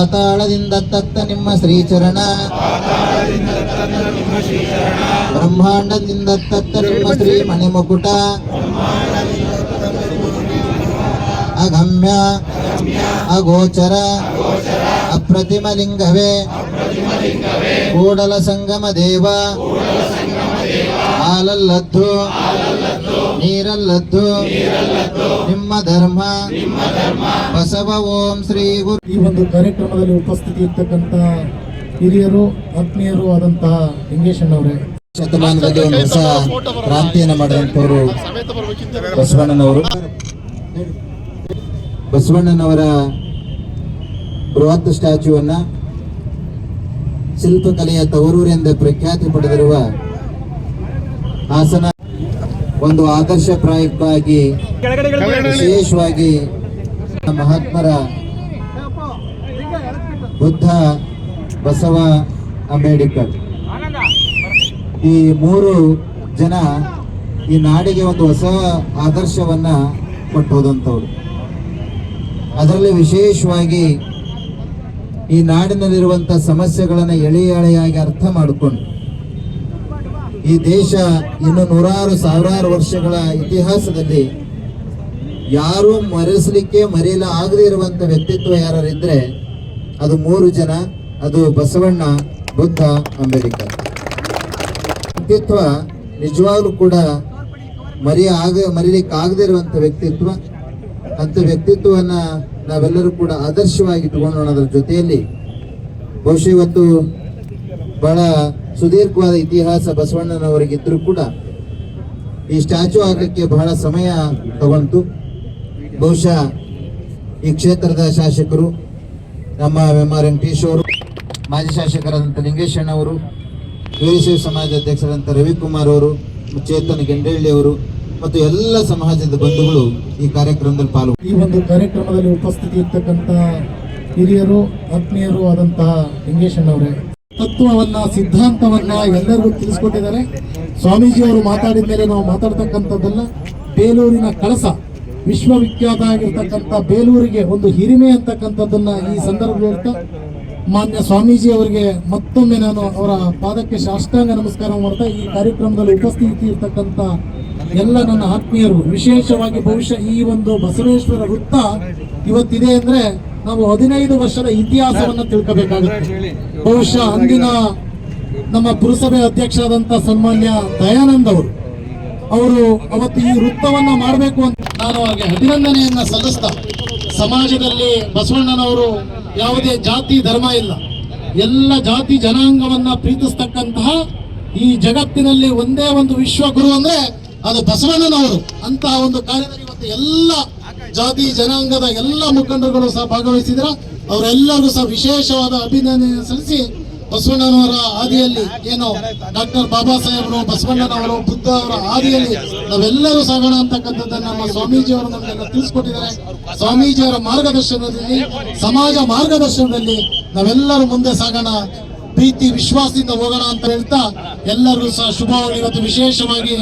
ಪಾತಾಳದಿಂದ ತತ್ತ ನಿಮ್ಮ ಶ್ರೀಚರಣ. ಬ್ರಹ್ಮಾಂಡದಿಂದ ತತ್ತ ನಿಮ್ಮ ಶ್ರೀ ಮಣಿಮುಕುಟ. ಅಗಮ್ಯ, ಅಗೋಚರ ಅಪ್ರತಿಮ ಲಿಂಗವೇ ಕೂಡಲ ಸಂಗಮ ದೇವ. ಹಾಲಲ್ಲದ್ದು ನೀರಲ್ಲದ್ದು. ನಿಮ್ಮ ಧರ್ಮ. ಬಸವ ಓಂ ಶ್ರೀ ಗುರು. ಈ ಒಂದು ಕಾರ್ಯಕ್ರಮದಲ್ಲಿ ಉಪಸ್ಥಿತಿ ಇರ್ತಕ್ಕಂತ ಹಿರಿಯರು ಆತ್ಮೀಯರು ಆದಂತಹ ಲಿಂಗೇಶಣ್ಣವರೇ ಶತಮಾನದಲ್ಲಿ ಒಂದು ಹೊಸ ಕ್ರಾಂತಿಯನ್ನು ಮಾಡಿದಂಥವರು ಬಸವಣ್ಣನವರು. ಬಸವಣ್ಣನವರ ಬೃಹತ್ ಸ್ಟ್ಯಾಚ್ಯೂವನ್ನು ಶಿಲ್ಪಕಲೆಯ ತವರೂರೆಂದು ಪ್ರಖ್ಯಾತಿ ಪಡೆದಿರುವ ಹಾಸನ ಒಂದು ಆದರ್ಶ ಪ್ರಾಯುಕ್ತವಾಗಿ ವಿಶೇಷವಾಗಿ ಮಹಾತ್ಮರ ಬುದ್ಧ ಬಸವ ಅಂಬೇಡ್ಕರ್. ಈ ಮೂರು ಜನ ಈ ನಾಡಿಗೆ ಒಂದು ಹೊಸ ಆದರ್ಶವನ್ನ ಕೊಟ್ಟು ಹೋದಂಥವ್ರು ಅದರಲ್ಲಿ ವಿಶೇಷವಾಗಿ ಈ ನಾಡಿನಲ್ಲಿರುವಂತ ಸಮಸ್ಯೆಗಳನ್ನು ಎಳೆ ಎಳೆಯಾಗಿ ಅರ್ಥ ಮಾಡಿಕೊಂಡು ಈ ದೇಶ ಇನ್ನು ನೂರಾರು ಸಾವಿರಾರು ವರ್ಷಗಳ ಇತಿಹಾಸದಲ್ಲಿ ಯಾರೂ ಮರೆಸಲಿಕ್ಕೆ ಮರೆಯಲ ಆಗದೇ ಇರುವಂತ ವ್ಯಕ್ತಿತ್ವ ಯಾರಿದ್ರೆ ಅದು ಮೂರು ಜನ, ಅದು ಬಸವಣ್ಣ, ಬುದ್ಧ, ಅಂಬೇಡ್ಕರ್. ವ್ಯಕ್ತಿತ್ವ ನಿಜವಾಗ್ಲೂ ಕೂಡ ಮರಿ ಆಗ, ಮರಿಲಿಕ್ಕೆ ಆಗದೇ ಇರುವಂತ ವ್ಯಕ್ತಿತ್ವ. ಅಂತ ವ್ಯಕ್ತಿತ್ವವನ್ನ ನಾವೆಲ್ಲರೂ ಕೂಡ ಆದರ್ಶವಾಗಿ ತಗೊಂಡೋಣ ಅದರ ಜೊತೆಯಲ್ಲಿ ಬಹುಶಃ ಇವತ್ತು ಬಹಳ ಸುದೀರ್ಘವಾದ ಇತಿಹಾಸ ಬಸವಣ್ಣನವರಿಗಿದ್ರು ಕೂಡ ಈ ಸ್ಟ್ಯಾಚು ಆಗಕ್ಕೆ ಬಹಳ ಸಮಯ ತಗೊಂತು. ಬಹುಶಃ ಈ ಕ್ಷೇತ್ರದ ಶಾಸಕರು, ನಮ್ಮ ಎಂ ಆರ್ ವೆಂಕಟೇಶ್ ಅವರು, ಮಾಜಿ ಶಾಸಕರಾದಂಥ ಲಿಂಗೇಶಣ್ಣವರು ವೀರಶೈವ ಸಮಾಜ ಅಧ್ಯಕ್ಷರಾದಂಥ ರವಿಕುಮಾರ್ ಅವರು, ಚೇತನ್ ಗೆಂಡಳ್ಳಿ ಅವರು ಮತ್ತು ಎಲ್ಲ ಸಮಾಜದ ಬಂಧುಗಳು ಈ ಕಾರ್ಯಕ್ರಮದಲ್ಲಿ ಪಾಲ್ಗೊ ಈ ಒಂದು ಕಾರ್ಯಕ್ರಮದಲ್ಲಿ ಉಪಸ್ಥಿತಿ ಇರ್ತಕ್ಕಂಥ ಹಿರಿಯರು, ಆತ್ಮೀಯರು ಆದಂತಹ ಲಿಂಗೇಶಣ್ಣವರೇ ತತ್ವವನ್ನ, ಸಿದ್ಧಾಂತವನ್ನ ಎಲ್ಲರಿಗೂ ತಿಳಿಸ್ಕೊಟ್ಟಿದ್ದಾರೆ. ಸ್ವಾಮೀಜಿಯವರು ಮಾತಾಡಿದ ಮೇಲೆ ನಾವು ಮಾತಾಡ್ತಕ್ಕಂಥದ್ದಲ್ಲ, ಬೇಲೂರಿನ ಕಳಸ. ವಿಶ್ವವಿಖ್ಯಾತ ಆಗಿರ್ತಕ್ಕಂಥ ಬೇಲೂರಿಗೆ ಒಂದು ಹಿರಿಮೆ ಅಂತಕ್ಕಂಥದ್ದನ್ನ ಈ ಹೇಳ್ತಾ ಮಾನ್ಯ ಸ್ವಾಮೀಜಿ ಅವರಿಗೆ ಮತ್ತೊಮ್ಮೆ ನಾನು ಅವರ ಪಾದಕ್ಕೆ ಸಾಷ್ಟಾಂಗ ನಮಸ್ಕಾರ ಮಾಡ್ತಾ ಈ ಕಾರ್ಯಕ್ರಮದಲ್ಲಿ ಉಪಸ್ಥಿತಿ ಇರ್ತಕ್ಕಂಥ ಎಲ್ಲ ನನ್ನ ಆತ್ಮೀಯರು. ವಿಶೇಷವಾಗಿ ಬಹುಶಃ ಈ ಒಂದು ಬಸವೇಶ್ವರ ವೃತ್ತ ಇವತ್ತಿದೆ ಅಂದ್ರೆ ನಾವು ಹದಿನೈದು ವರ್ಷದ ಇತಿಹಾಸವನ್ನ ತಿಳ್ಕೋಬೇಕಾಗುತ್ತೆ. ಬಹುಶಃ ಅಂದಿನ ನಮ್ಮ ಪುರಸಭೆ ಅಧ್ಯಕ್ಷರಾದಂತ ಸನ್ಮಾನ್ಯ ದಯಾನಂದ್ ಅವರು ಅವರು ಅವತ್ತು ಈ ವೃತ್ತವನ್ನ ಮಾಡಬೇಕು ಅಂತ ನಾನು ಹಾಗೆ ಅಭಿನಂದನೆಯನ್ನ ಸಲ್ಲಿಸ್ತಾ ಸಮಾಜದಲ್ಲಿ ಬಸವಣ್ಣನವರು ಯಾವುದೇ ಜಾತಿ ಧರ್ಮ ಇಲ್ಲ. ಎಲ್ಲ ಜಾತಿ ಜನಾಂಗವನ್ನ ಪ್ರೀತಿಸ್ತಕ್ಕಂತಹ ಈ ಜಗತ್ತಿನಲ್ಲಿ ಒಂದೇ ಒಂದು ವಿಶ್ವಗುರು ಅಂದ್ರೆ ಅದು ಬಸವಣ್ಣನವರು. ಅಂತಹ ಒಂದು ಕಾರ್ಯದಲ್ಲಿ ಇವತ್ತು ಎಲ್ಲ ಜಾತಿ, ಜನಾಂಗದ ಎಲ್ಲ ಮುಖಂಡರುಗಳು ಸಹ ಭಾಗವಹಿಸಿದ್ರ. ಅವರೆಲ್ಲರೂ ಸಹ ವಿಶೇಷವಾದ ಅಭಿನಂದನೆ ಸಲ್ಲಿಸಿ ಬಸವಣ್ಣನವರ ಹಾದಿಯಲ್ಲಿ ಏನು ಡಾಕ್ಟರ್ ಬಾಬಾ ಸಾಹೇಬರು, ಬಸವಣ್ಣನವರು, ಬುದ್ಧ ಅವರ ಹಾದಿಯಲ್ಲಿ ನಾವೆಲ್ಲರೂ ಸಾಗೋಣ ಅಂತಕ್ಕಂಥದ್ದನ್ನ ನಮ್ಮ ಸ್ವಾಮೀಜಿಯವರು ನಮಗೆಲ್ಲ ತಿಳಿಸ್ಕೊಟ್ಟಿದ್ದಾರೆ. ಸ್ವಾಮೀಜಿಯವರ ಮಾರ್ಗದರ್ಶನದಲ್ಲಿ, ಸಮಾಜ ಮಾರ್ಗದರ್ಶನದಲ್ಲಿ ನಾವೆಲ್ಲರೂ ಮುಂದೆ ಸಾಗೋಣ. ಪ್ರೀತಿ, ವಿಶ್ವಾಸದಿಂದ ಹೋಗೋಣ ಅಂತ ಹೇಳ್ತಾ ಎಲ್ಲರಿಗೂ ಸಹ ಶುಭವಾಗಲಿ ಇವತ್ತು ವಿಶೇಷವಾಗಿ